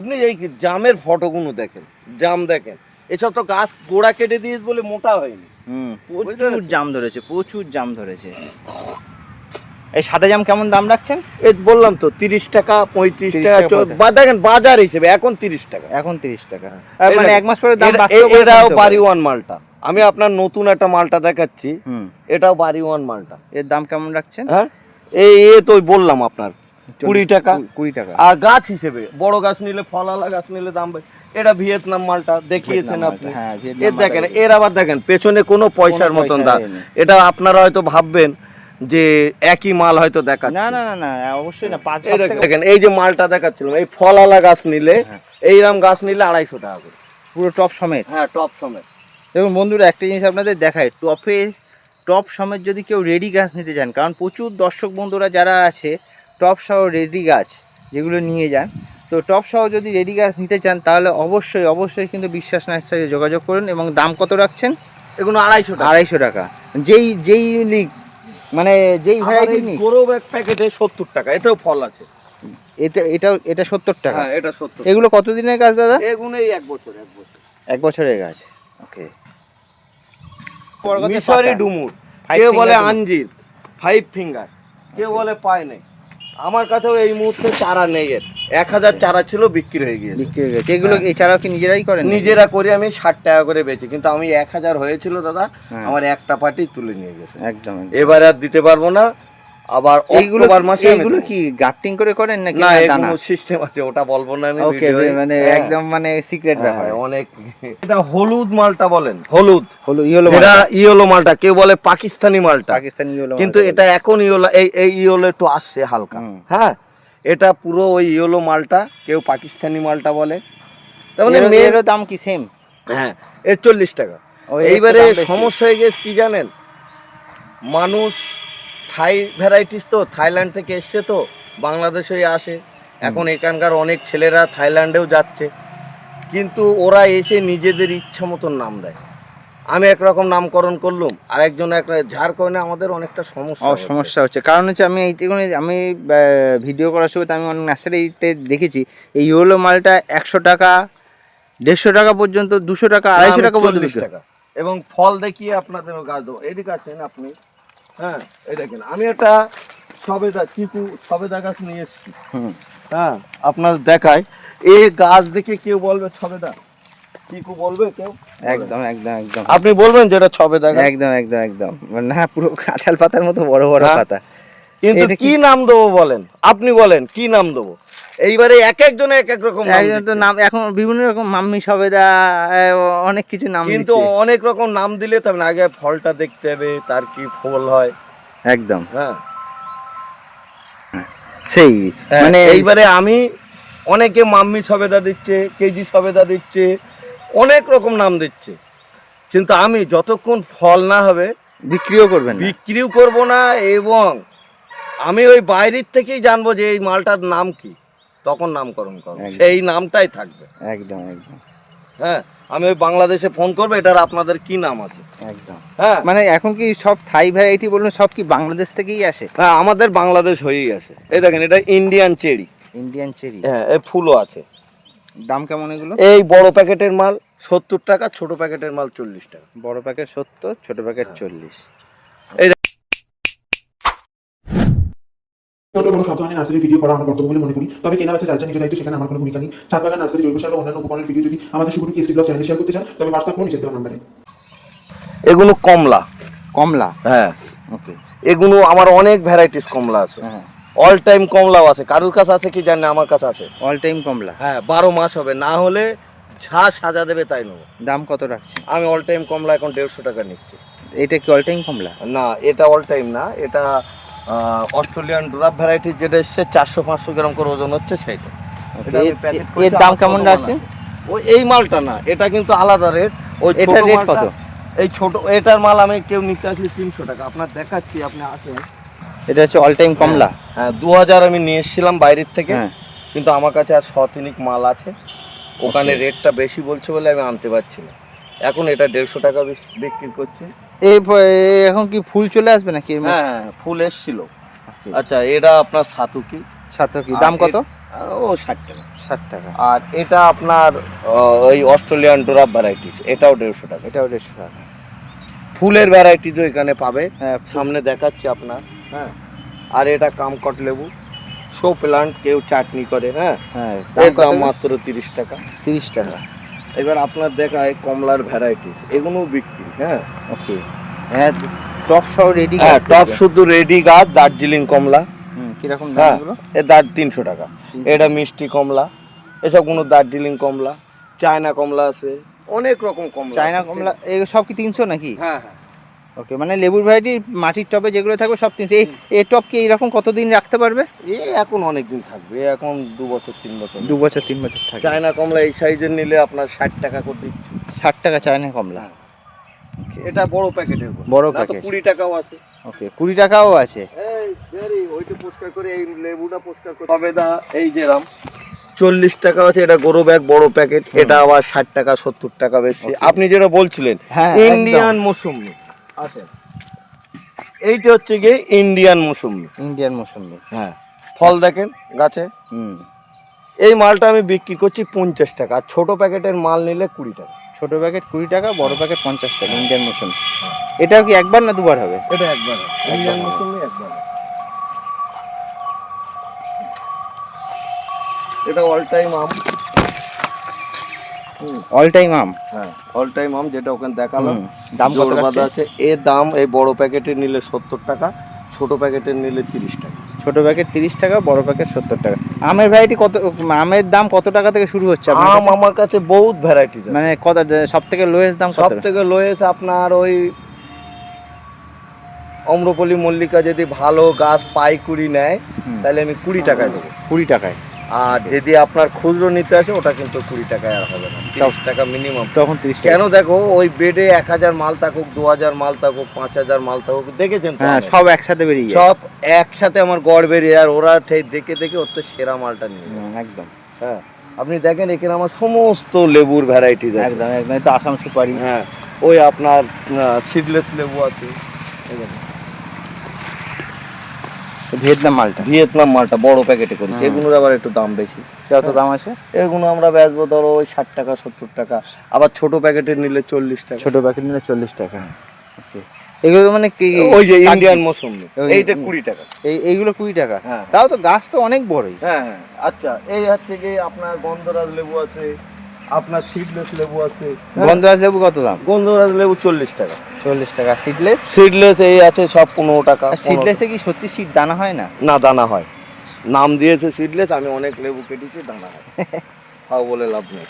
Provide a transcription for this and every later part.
আপনি এই জামের ফটোগুলো দেখেন জাম দেখেন। এসব তো গাছ গোড়া কেটে দিয়েছে বলে মোটা হয়নি। প্রচুর জাম ধরেছে প্রচুর জাম ধরেছে। এই সাদা জাম কেমন দাম রাখছেন? এই বললাম তো তিরিশ টাকা পঁয়ত্রিশ টাকা। বা দেখেন বাজার হিসেবে এখন তিরিশ টাকা। এখন তিরিশ টাকা। মানে এক মাস পরে দাম এটাও বাড়ি ওয়ান মালটা। আমি আপনার নতুন একটা মালটা দেখাচ্ছি। হুম। এটাও বাড়ি ওয়ান মালটা। এর দাম কেমন রাখছেন? হ্যাঁ? এই এ তো বললাম আপনার। কুড়ি টাকা। কুড়ি টাকা। আর গাছ হিসেবে বড় গাছ নিলে ফলালা গাছ নিলে দাম এটা ভিয়েতনাম মালটা দেখিয়েছেন আপনি। হ্যাঁ, এর দেখেন এর আবার দেখেন পেছনে কোনো পয়সার মতন দাম। এটা আপনারা হয়তো ভাববেন যে একই মাল হয়তো দেখাচ্ছে। না না না না অবশ্যই না পাঁচ দেখেন, এই যে মালটা দেখাচ্ছিলাম এই ফলালা গাছ নিলে হ্যাঁ। এইরকম গাছ নিলে আড়াইশো টাকা করে। পুরো টপ সমেত? হ্যাঁ টপ সমেত। দেখুন বন্ধুরা একটা জিনিস আপনাদের দেখায় টপে টপ সমেত যদি কেউ রেডি গাছ নিতে চান কারণ প্রচুর দর্শক বন্ধুরা যারা আছে টপ সহ রেডি গাছ যেগুলো নিয়ে যান। তো টপ সহ যদি রেডি গাছ নিতে চান তাহলে অবশ্যই অবশ্যই কিন্তু বিশ্বাস সাথে যোগাযোগ করুন এবং দাম কত রাখছেন? এগুলো আড়াইশো আড়াইশো টাকা। যেই যেই লিগ মানে যেই ভ্যারাইটি নিক। গরো ব্যাগ প্যাকেটে সত্তর টাকা এতেও ফল আছে। এটা এটাও এটা সত্তর টাকা? হ্যাঁ এটা সত্তর। এগুলো কতদিনের গাছ দাদা? এগুলো এই এক বছর এক বছর। এক বছরের গাছ। ওকে মিশরি ডুমুর। কেউ বলে। আঞ্জির ফাইভ ফিঙ্গার কেউ বলে পায় নেই আমার কাছেও এই মুহূর্তে চারা নেই এর। এক হাজার চারা ছিল বিক্রি হয়ে গিয়েছে। বিক্রি হয়ে গেছে। এগুলো এই চারা কি নিজেরাই করেন নিজেরা করে আমি ষাট টাকা করে বেচি। কিন্তু আমি এক হাজার হয়েছিল দাদা হ্যাঁ। আমার একটা পার্টি তুলে নিয়ে গেছে। একদম। এবারে আর দিতে পারব না। আবার অক্টোবর মাসে আমি এইগুলো কি গ্রাফটিং করে করেন নাকি না এগুলো সিস্টেম আছে ওটা বলব না আমি ওকে মানে হ্যাঁ। একদম মানে সিক্রেট হ্যাঁ, ব্যাপার। অনেক এটা হলুদ মালটা বলেন। হলুদ। হলো ইয়েলো এটা ইয়েলো মালটা কেউ বলে পাকিস্তানি মালটা। পাকিস্তানি ইয়েলো কিন্তু এটা এখন ইয়েলো এই এই ইয়েলো একটু আসছে হালকা। হ্যাঁ? এটা পুরো ওই ইয়েলো মালটা কেউ পাকিস্তানি মালটা বলে। তার মানে এরও দাম কি সেম হ্যাঁ এর চল্লিশ টাকা এইবারে সমস্যা হয়ে গেছে কি জানেন? মানুষ থাই ভ্যারাইটিস তো থাইল্যান্ড থেকে এসছে তো বাংলাদেশেই আসে। এখন এখানকার অনেক ছেলেরা থাইল্যান্ডেও যাচ্ছে। কিন্তু ওরা এসে নিজেদের ইচ্ছা মতন নাম দেয়। আমি একরকম নামকরণ করলুম আর একজন এক যার কারণে আমাদের অনেকটা সমস্যা সমস্যা হচ্ছে। কারণ হচ্ছে আমি এইটুকুনি আমি ভিডিও করার সময় আমি অনেক নার্সারিতে দেখেছি এই ইয়েলো মালটা একশো টাকা দেড়শো টাকা পর্যন্ত দুশো টাকা আড়াইশো টাকা পর্যন্ত 40 টাকা। এবং ফল দেখিয়ে আপনাদের গাছ দেবো। এদিকে আছেন আপনি। হ্যাঁ এই দেখেন আমি একটা সবেদা চিকু সবেদা গাছ নিয়ে এসেছি। হ্যাঁ আপনার দেখায় এ গাছ দেখে কেউ বলবে ছবেদা চিকু বলবে কেউ? একদম একদম একদম। আপনি বলবেন যেটা ছবে দেখা একদম একদম একদম। মানে না পুরো কাঁঠাল পাতার মতো বড় বড় হ্যাঁ। পাতা। কিন্তু কি- নাম দেবো বলেন? আপনি বলেন কি নাম দেবো? এইবারে এক একজনে এক এক রকম নাম একজন তো নাম এখন বিভিন্ন রকম মাম্মি সবেদা অনেক কিছু নাম কিন্তু অনেক রকম নাম দিলে তবে আগে ফলটা দেখতে হবে তার কি ফল হয়। একদম। হ্যাঁ। সেই মানে মানে এইবারে আমি অনেকে মাম্মি সবেদা দিচ্ছে কেজি সবেদা দিচ্ছে অনেক রকম নাম দিচ্ছে। কিন্তু আমি যতক্ষণ ফল না হবে বিক্রিও করবেন বিক্রিও করব না এবং আমি ওই বাইরের থেকেই জানব যে এই মালটার নাম কি। তখন নামকরণ একদম। সেই নামটাই থাকবে। একদম একদম। হ্যাঁ আমি ওই বাংলাদেশে ফোন করব এটার আপনাদের কি নাম আছে? একদম। হ্যাঁ। মানে এখন কি সব থাই ভ্যারাইটি বলুন সব কি বাংলাদেশ থেকেই আসে? হ্যাঁ আমাদের বাংলাদেশ হয়েই আছে এই দেখেন এটা ইন্ডিয়ান চেরি ইন্ডিয়ান চেরি হ্যাঁ এই ফুলও আছে। দাম কেমন এগুলো? এই বড় প্যাকেটের মাল সত্তর টাকা ছোট প্যাকেটের মাল চল্লিশ টাকা। বড় প্যাকেট সত্তর ছোট প্যাকেট হ্যাঁ। চল্লিশ। ছোট বড় সব ধরনের নার্সারি ভিডিও করা আমার কর্তব্য বলে মনে করি। তবে কেনা বেচা দায়িত্ব সেখানে আমার কোনো ভূমিকা নেই। ছাদ বাগান নার্সারি জৈব সার বা অন্যান্য উপকরণের ভিডিও যদি আমাদের ব্লগ চ্যানেলে শেয়ার করতে চান তবে হোয়াটসঅ্যাপ ফোন নিচে দেওয়া নাম্বারে এগুলো কমলা। কমলা? হ্যাঁ। ওকে এগুলো আমার অনেক ভ্যারাইটিস কমলা আছে। হ্যাঁ অল টাইম কমলাও আছে। কারুর কাছে আছে কি জানি না, আমার কাছে আছে। অল টাইম কমলা? হ্যাঁ বারো মাস হবে। না হলে যা সাজা দেবে তাই নেব। দাম কত রাখছেন আমি অল টাইম কমলা এখন দেড়শো টাকা নিচ্ছি। এটা কি অল টাইম কমলা? না এটা অল টাইম না এটা অস্ট্রেলিয়ান ড্রাফ ভ্যারাইটি যেটা এসছে চারশো পাঁচশো গ্রাম করে ওজন হচ্ছে সেইটা। এর- দাম কেমন রাখছেন? ওই এই মালটা না এটা কিন্তু আলাদা রেট ওই এটার rate কত? এই ছোট এটার মাল আমি কেউ নিতে আসলে তিনশো টাকা। আপনার দেখাচ্ছি আপনি আসেন। এটা হচ্ছে অল টাইম কমলা। হ্যাঁ দু হাজার আমি নিয়ে এসেছিলাম বাইরের থেকে। হ্যাঁ। কিন্তু আমার কাছে আর শতিনিক মাল আছে। ওখানে রেটটা বেশি বলছে বলে আমি আনতে পারছি না। এখন এটা দেড়শো টাকা বিক্রি করছে। এই এখন কি ফুল চলে আসবে নাকি হ্যাঁ ফুল এসছিল। আচ্ছা এটা আপনার সাতুকি। সাথে কি দাম কত? ও ষাট টাকা। ষাট টাকা। আর এটা আপনার ওই অস্ট্রেলিয়ান ডোরাপ ভ্যারাইটিস এটাও দেড়শো টাকা। এটাও দেড়শো টাকা। ফুলের ভ্যারাইটিসও এখানে পাবে। হ্যাঁ সামনে দেখাচ্ছি আপনার হ্যাঁ। আর এটা কামকট লেবু। শো প্লান্ট কেউ চাটনি করে হ্যাঁ। হ্যাঁ দাম মাত্র তিরিশ টাকা। তিরিশ টাকা। এবার আপনার দেখায় কমলার ভ্যারাইটিস এগুলো বিক্রি হ্যাঁ। ওকে হ্যাঁ টপ সহ রেডি হ্যাঁ টপ শুধু রেডি গাছ দার্জিলিং কমলা। হুম কীরকম দাম হ্যাঁ এ দার তিনশো টাকা। এটা মিষ্টি কমলা এসব কোনো দার্জিলিং কমলা চায়না কমলা আছে অনেক রকম কমলা চায়না কমলা এই সব কি তিনশো নাকি? হ্যাঁ হ্যাঁ। ওকে মানে লেবুর ভ্যারাইটি মাটির টবে যেগুলো থাকবে সব তিনশো। এই এই টপ কি এইরকম কতদিন রাখতে পারবে? এ এখন অনেক দিন থাকবে এ এখন দু বছর তিন বছর। দু বছর তিন বছর থাকে চায়না কমলা এই সাইজের নিলে আপনার ষাট টাকা করে দিচ্ছে। ষাট টাকা চায়না কমলা? এটা বড় প্যাকেটের বড় প্যাকেট। কুড়ি টাকাও আছে। ওকে কুড়ি টাকাও আছে। এই ওইটা পরিষ্কার করে এই লেবুটা পরিষ্কার করে। তবে দা এই যে রাম চল্লিশ টাকা আছে এটা গরু ব্যাগ বড় প্যাকেট। এটা আবার ষাট টাকা সত্তর টাকা বেশি। আপনি যেটা বলছিলেন হ্যাঁ, ইন্ডিয়ান মৌসুমি। এইটা হচ্ছে গিয়ে ইন্ডিয়ান মৌসুমি ইন্ডিয়ান মৌসুমি হ্যাঁ ফল দেখেন গাছে। হুম। এই মালটা আমি বিক্রি করছি পঞ্চাশ টাকা আর ছোটো প্যাকেটের মাল নিলে কুড়ি টাকা। ছোট প্যাকেট কুড়ি টাকা বড় প্যাকেট পঞ্চাশ টাকা ইন্ডিয়ান মৌসুমি এটাও কি একবার না দুবার হবে? এটা একবার ইন্ডিয়ান মৌসুমি একবার এটা অল টাইম আম। অল টাইম আম? হ্যাঁ অল টাইম আম যেটা ওখানে দেখালাম। দাম কত বাঁধা আছে? এর দাম এই বড় প্যাকেটের নিলে সত্তর টাকা ছোট প্যাকেটের নিলে তিরিশ টাকা। ছোট প্যাকেট তিরিশ টাকা বড় প্যাকেট সত্তর টাকা। আমের ভ্যারাইটি কত আমের দাম কত টাকা থেকে শুরু হচ্ছে আম আমার কাছে বহুত ভ্যারাইটিস মানে কত সব থেকে লোয়েস্ট দাম সব থেকে লোয়েস্ট আপনার ওই অম্রপলি মল্লিকা যদি ভালো গাছ পাইকুড়ি নেয় তাহলে আমি কুড়ি টাকায় দেবো। কুড়ি টাকায়? আর যদি আপনার খুচরো নিতে আসে ওটা কিন্তু কুড়ি টাকায় আর হবে না। তিরিশ টাকা মিনিমাম। তখন তিরিশ কেন দেখো ওই বেডে এক হাজার মাল থাকুক দু হাজার মাল থাকুক পাঁচ হাজার মাল থাকুক দেখেছেন হ্যাঁ সব একসাথে বেরিয়ে সব একসাথে আমার গড় বেরিয়ে আর ওরা ঠিক দেখে দেখে ওর তো সেরা মালটা নিয়ে একদম। হ্যাঁ আপনি দেখেন এখানে আমার সমস্ত লেবুর ভ্যারাইটিস আছে। একদম একদম তো আসাম সুপারি। হ্যাঁ ওই আপনার সিডলেস লেবু আছে। ভিয়েতনাম মালটা। ভিয়েতনাম মালটা বড় প্যাকেটে হুম। এগুলোর আবার একটু দাম বেশি। কত দাম আছে? এগুলো আমরা বেচবো ধরো ওই ষাট টাকা সত্তর টাকা। আবার ছোট প্যাকেটের নিলে চল্লিশ টাকা। ছোট প্যাকেট নিলে চল্লিশ টাকা। ওকে। এগুলো মানে কি? ওই যে ইন্ডিয়ান মৌসুমি। এইটা কুড়ি টাকা। এই এইগুলো কুড়ি টাকা। হ্যাঁ। তাও তো গাছ তো অনেক বড়ই। হ্যাঁ হ্যাঁ। আচ্ছা এই হচ্ছে কি আপনার গন্ধরাজ লেবু আছে আপনার সিডলেস লেবু আছে। গন্ধরাজ লেবু কত দাম? গন্ধরাজ লেবু চল্লিশ টাকা। চল্লিশ টাকা। সিডলেস সিডলেস এই আছে সব পনেরো টাকা সিডলেসে কি সত্যি সিড দানা হয় না? না দানা হয়। নাম দিয়েছে সিডলেস আমি অনেক লেবু কেটেছি দানা হয়। তাও বলে লাভ নেই।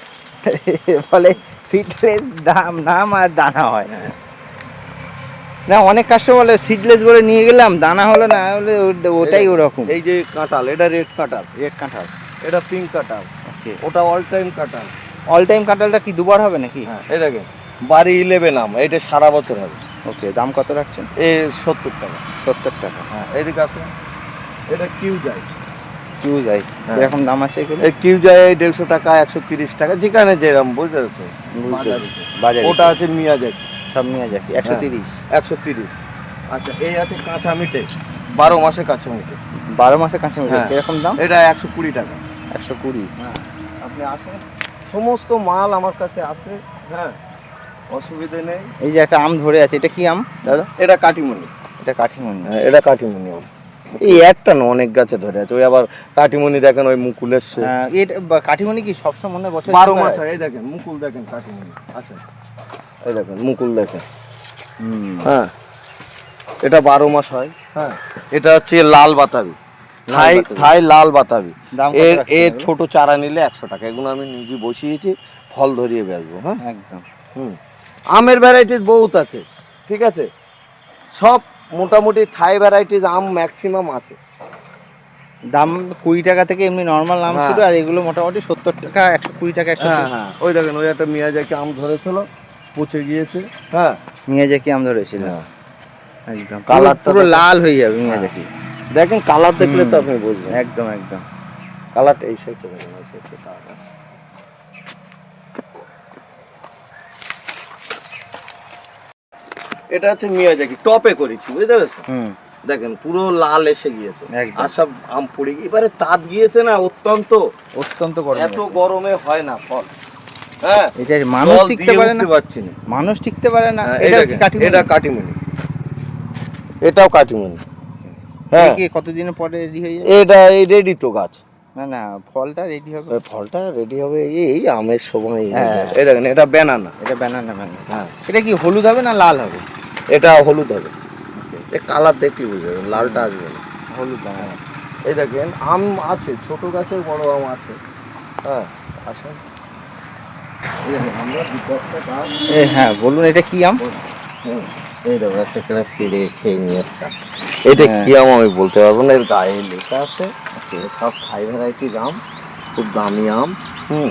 ফলে সিডলেস দাম নাম আর দানা হয় না। অনেক কাস্টমার বলে সিডলেস বলে নিয়ে গেলাম দানা হলো না বলে ও- ওটাই ওরকম। এই যে কাঁঠাল এটা রেড কাঁঠাল রেড কাঁঠাল। এটা পিঙ্ক কাঁঠাল। ওকে ওটা অল টাইম কাঁঠাল। অল টাইম কাঁঠালটা কি দুবার হবে নাকি? হ্যাঁ এই দেখেন বাড়ি ইলেভেন আম এটা সারা বছর হবে। ওকে দাম কত রাখছেন? এ সত্তর টাকা। সত্তর টাকা। হ্যাঁ এদিকে আছে এটা কিউ যায় কিউ যাই হ্যাঁ। এরকম দাম আছে এগুলো? এই কিউ যায় দেড়শো টাকা একশো তিরিশ টাকা যেখানে যেরকম বুঝতে পারছ বুঝতে বাজারে। বাজারে ওটা আছে মিয়াজাকি। সব নিয়ে যাকি একশো হ্যাঁ। তিরিশ। একশো তিরিশ। আচ্ছা এই আছে কাঁচা মিটে বারো মাসে কাঁচা মিটে বারো মাসে কাঁচা মিঠে হ্যাঁ। কীরকম দাম? এটা একশো কুড়ি টাকা। একশো কুড়ি। হ্যাঁ আপনি আসেন। সমস্ত মাল আমার কাছে আছে। হ্যাঁ অসুবিধে নেই। এই যে একটা আম ধরে আছে এটা কি আম দাদা? এটা কাটিমনি এটা কাঠিমনি হ্যাঁ এটা কাটিমনি আম। এই একটা না অনেক গাছে ধরে আছে। ওই আবার কাটিমনি দেখেন ওই মুকুলের এসছে আহ, এটা কাঠিমনি কি সবসময় মনে হয় বছর বারো মাস হয়? এই দেখেন মুকুল দেখেন কাটিমনি আসেন। এই দেখেন মুকুল দেখেন। হুম। হ্যাঁ এটা বারো মাস হয়। হ্যাঁ। এটা হচ্ছে লাল বাতাবি। থাই থাই লাল বাতাবি। এর এর ছোট চারা নিলে একশো টাকা। এগুলো আমি নিজে বসিয়েছি ফল ধরিয়ে বেচবো হ্যাঁ? একদম। হুম। আমের ভ্যারাইটিস বহুত আছে ঠিক আছে? সব মোটামুটি থাই ভ্যারাইটিস আম ম্যাক্সিমাম আছে। দাম কুড়ি টাকা থেকে এমনি নর্মাল আম হ্যাঁ। শুরু আর এগুলো মোটামুটি সত্তর টাকা একশো কুড়ি টাকা একশো হ্যাঁ হ্যাঁ। ওই দেখেন ওই একটা মিয়াজাকি আম ধরেছিল পচে গিয়েছে। হ্যাঁ। মিয়াজাকি আম ধরেছিল। হ্যাঁ। একদম। কালার পুরো লাল হয়ে যাবে মিয়াজাকি। দেখেন কালার দেখলে তো আপনি বুঝবেন। একদম একদম। কালারটা এই সাইডে দেখেন এই সাইডে কালারটা। এটা হচ্ছে মিয়াজাকি টপে করেছি বুঝতে পেরেছ হুম। দেখেন পুরো লাল এসে গিয়েছে। আর সব আম পড়ে এবারে তাঁত গিয়েছে না অত্যন্ত। অত্যন্ত গরম এত গরমে হয় না ফল। হ্যাঁ এটা মানুষ টিকতে পারে না? মানুষ টিকতে পারে না? হ্যাঁ, এটা কাটিমনি? এটা কাটিমনি এটাও কাটিমনি হ্যাঁ। কি কতদিনের পরে রেডি হয়ে যাবে? এটা এই রেডি তো গাছ। না না ফলটা রেডি হবে। ফলটা রেডি হবে এই আমের সময়। হ্যাঁ। এই দেখেন এটা ব্যানানা এটা ব্যানানা ব্যানানা হ্যাঁ। এটা কি হলুদ হবে না লাল হবে? এটা হলুদ হবে। এ কালার দেখলে বুঝে যাবেন লালটা আসবে না। হলুদ ব্যানানা এই দেখেন আম আছে ছোট গাছের বড় আম আছে। হ্যাঁ আসেন গাছ এ হ্যাঁ বলুন এটা কি আম? এই দেখো একটা পেড়ে খেয়ে নিয়ে একটা এটা হ্যাঁ। কি আম আমি বলতে পারব না এর গায়ে লেখা আছে। সব থাই ভ্যারাইটির আম খুব দামি আম। হুম।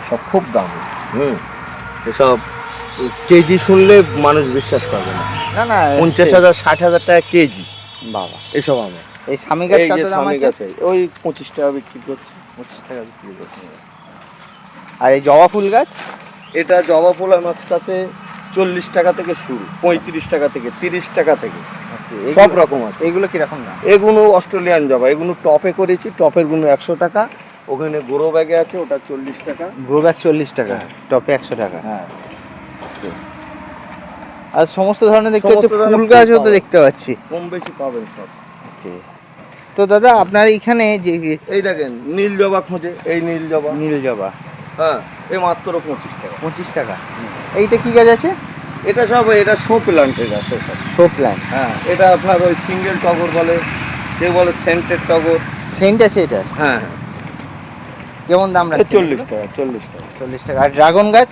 এসব খুব দামি। হুম। এসব কেজি শুনলে মানুষ বিশ্বাস করবে না। না না পঞ্চাশ হাজার ষাট হাজার টাকা কেজি। বাবা। এসব আমে। এই স্বামী গাছ এই যে কত স্বামী আছে? গাছে ওই পঁচিশ টাকা বিক্রি করছে পঁচিশ টাকা বিক্রি করছে। আর এই জবা ফুল গাছ? এটা জবা ফুল আমার কাছে চল্লিশ টাকা থেকে শুরু পঁয়ত্রিশ টাকা থেকে তিরিশ টাকা থেকে। সব রকম আছে। এইগুলো কীরকম দাম? এগুলো অস্ট্রেলিয়ান জবা এগুলো টপে করেছি টপেরগুলো একশো টাকা। ওখানে গোরো ব্যাগে আছে ওটা চল্লিশ টাকা। গ্রো ব্যাগ চল্লিশ টাকা টপে একশো টাকা। হ্যাঁ। আর সমস্ত ধরনের দেখতে ধরনের ফুল গাছও তো দেখতে পাচ্ছি। কম বেশি পাবেন সব. তো দাদা আপনার এখানে যে এই দেখেন নীল জবা খোঁজে এই নীল জবা। নীল জবা। হ্যাঁ এ মাত্র পঁচিশ টাকা। পঁচিশ টাকা। এইটা কি গাছ আছে? এটা সব এটা শো প্লান্টের গাছ সব। শো প্ল্যান হ্যাঁ এটা আপনার ওই সিঙ্গেল টগর বলে কেউ বলে সেন্টেড টগর। সেন্ট আছে এটা? হ্যাঁ কেমন দাম রাখছে চল্লিশ টাকা চল্লিশ টাকা। চল্লিশ টাকা। আর ড্রাগন গাছ?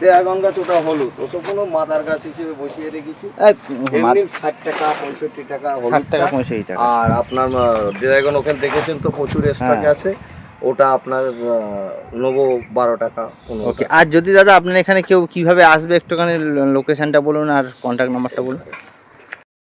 ড্রাগন গাছ ওটা হলুদ। ওসব কোনো মাদার গাছ হিসেবে বসিয়ে রেখেছি। এই, এমনি ষাট টাকা পঁয়ষট্টি টাকা ষাট টাকা পঁয়ষট্টি টাকা। আর আপনার ড্রাগন ওখানে দেখেছেন তো প্রচুর স্টকে হ্যাঁ। আছে। ওটা আপনার নেব বারো টাকা ওকে আর যদি দাদা আপনার এখানে কেউ কীভাবে আসবে একটুখানি লোকেশানটা বলুন আর কন্ট্যাক্ট নাম্বারটা বলুন?